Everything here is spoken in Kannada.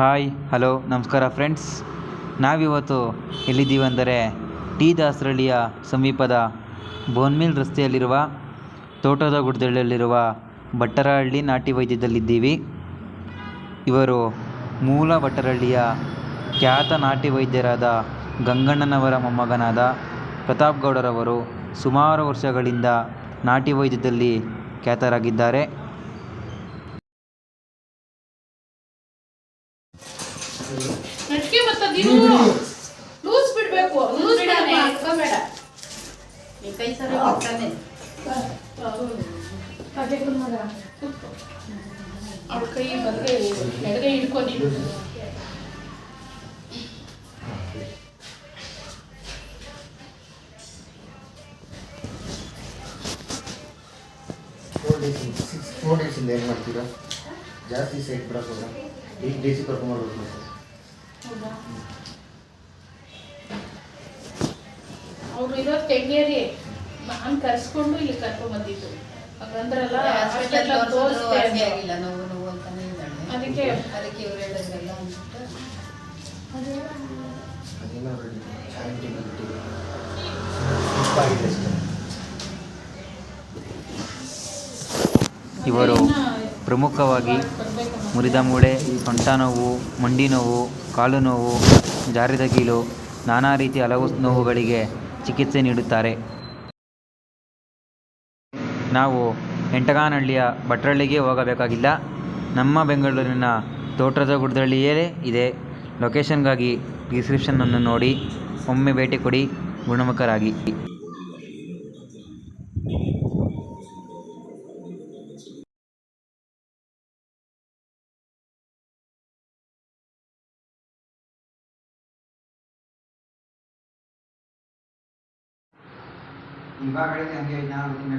ಹಾಯ್, ಹಲೋ, ನಮಸ್ಕಾರ ಫ್ರೆಂಡ್ಸ್ ನಾವಿವತ್ತು ಎಲ್ಲಿದ್ದೀವಿ ಅಂದರೆ ಟಿ ದಾಸರಳ್ಳಿಯ ಸಮೀಪದ ಬೋನ್ಮಿಲ್ ರಸ್ತೆಯಲ್ಲಿರುವ ತೋಟದ ಗುಡ್ದಳ್ಳಿಯಲ್ಲಿರುವ ಭಟ್ಟರಹಳ್ಳಿ ನಾಟಿ ವೈದ್ಯದಲ್ಲಿದ್ದೀವಿ. ಇವರು ಮೂಲ ಭಟ್ಟರಹಳ್ಳಿಯ ಖ್ಯಾತ ನಾಟಿ ವೈದ್ಯರಾದ ಗಂಗಣ್ಣನವರ ಮೊಮ್ಮಗನಾದ ಪ್ರತಾಪ್ ಗೌಡರವರು ಸುಮಾರು ವರ್ಷಗಳಿಂದ ನಾಟಿ ವೈದ್ಯದಲ್ಲಿ ಖ್ಯಾತರಾಗಿದ್ದಾರೆ. ನಟ್ಗೆ ಬರ್ತದ ಇದು ಲೂಸ್ ಬಿಡ್ಬೇಕು ಲೂಸ್ ಬಿಡನೆ ಬೇಡ ಈ ಕೈ ಸರಿ ಹೋಗ್ತಾನೆ ಅವ್ಳ ಕೈ ಬಲ್ಗೈ ಎಡಗೈ ಹಿಡ್ಕೊಂಡು ಫೋರ್ ಡೇಸ್ ಸಿಕ್ಸ್ ಫೋರ್ ಡೇಸಿಂದ ಏನು ಮಾಡ್ತೀರಾ ಜಾಸ್ತಿ ಸೈಟ್ ಬಿಡೋಕ್ಕೋಗ ಈಗ ಡೇಸಿ ಕರ್ಕೊಂಡು ಮಾಡ್ಬೇಕು ಸರ್ ಅವ್ರು ಇರೋ ಕೆಂಗೇರಿ. ನಾನು ಕರ್ಸ್ಕೊಂಡು ಇಲ್ಲಿ ಕರ್ಕೊಂಡ್ ಬಂದಿದ್ದು ಹಾಗಂದ್ರಲ್ಲ ಹಾಸ್ಪಿಟಲ್ ಆಗಿಲ್ಲ ನೋವು ನೋವು ಅಂತಾನೆ ಇದ್ದಾಳೆ ಅದಕ್ಕೆ ಅದಕ್ಕೆ ಇವ್ರು ಹೇಳಿದ್ರಲ್ಲ ಅಂದ್ಬಿಟ್ಟು. ಇವರು ಪ್ರಮುಖವಾಗಿ ಮುರಿದ ಮೂಳೆ, ಸೊಂಟ ನೋವು, ಮಂಡಿ ನೋವು, ಕಾಲು ನೋವು, ಜಾರಿದ ಕೀಲು, ನಾನಾ ರೀತಿಯ ಹಲವು ನೋವುಗಳಿಗೆ ಚಿಕಿತ್ಸೆ ನೀಡುತ್ತಾರೆ. ನಾವು ಎಂಟಗಾನಹಳ್ಳಿಯ ಭಟ್ರಳ್ಳಿಗೆ ಹೋಗಬೇಕಾಗಿಲ್ಲ. ನಮ್ಮ ಬೆಂಗಳೂರಿನ ತೋಟದ ಗುಡ್ದಳ್ಳಿಯೇ ಇದೆ. ಲೊಕೇಶನ್ಗಾಗಿ ಡಿಸ್ಕ್ರಿಪ್ಷನನ್ನು ನೋಡಿ, ಒಮ್ಮೆ ಭೇಟಿ ಕೊಡಿ, ಗುಣಮುಖರಾಗಿ. विभागाकडे त्यांनी योजना रुजून